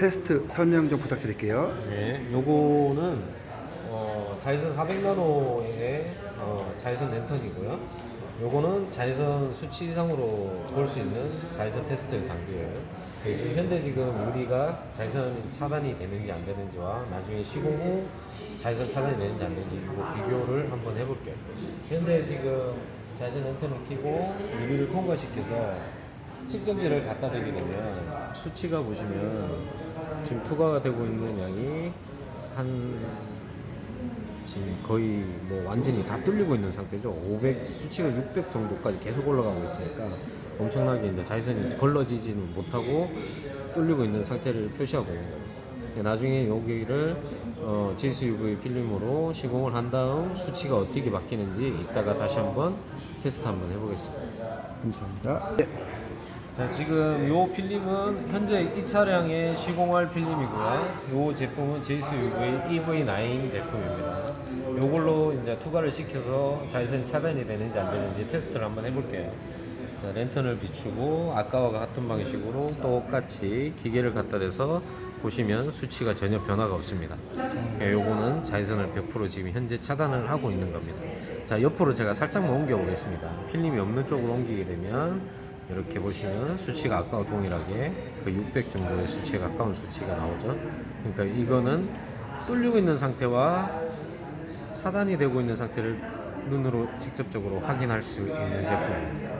테스트 설명 좀 부탁드릴게요. 네, 요거는 어, 자외선 400나노의 어, 자외선 랜턴이고요. 요거는 자외선 수치 이상으로 볼 수 있는 자외선 테스트 장비예요. 네, 지금 현재 지금 우리가 자외선 차단이 되는지 안 되는지와 나중에 시공 후 자외선 차단이 되는지 안 되는지 이거 비교를 한번 해볼게요. 현재 지금 자외선 랜턴을 켜고 유리를 통과시켜서 측정기를 갖다 대게 되면 수치가 보시면 지금 투과가 되고 있는 양이 한 지금 거의 뭐 완전히 다 뚫리고 있는 상태죠. 500 수치가 600 정도까지 계속 올라가고 있으니까 엄청나게 이제 자외선이 걸러지지는 못하고 뚫리고 있는 상태를 표시하고. 나중에 여기를 어, GSUV 필름으로 시공을 한 다음 수치가 어떻게 바뀌는지 이따가 다시 한번 테스트 한번 해보겠습니다. 감사합니다. 네. 자 지금 요 필름은 현재 이 차량의 시공할 필름이고요. 요 제품은 JSUV EV9 제품입니다. 요걸로 이제 투과를 시켜서 자외선이 차단이 되는지 안 되는지 테스트를 한번 해볼게요. 자 랜턴을 비추고 아까와 같은 방식으로 똑같이 기계를 갖다 대서 보시면 수치가 전혀 변화가 없습니다. 예, 요거는 자외선을 100% 지금 현재 차단을 하고 있는 겁니다. 자 옆으로 제가 살짝만 옮겨 보겠습니다. 필름이 없는 쪽으로 옮기게 되면 이렇게 보시면 수치가 아까와 동일하게 그 600 정도의 수치에 가까운 수치가 나오죠. 그러니까 이거는 뚫리고 있는 상태와 사단이 되고 있는 상태를 눈으로 직접적으로 확인할 수 있는 제품입니다.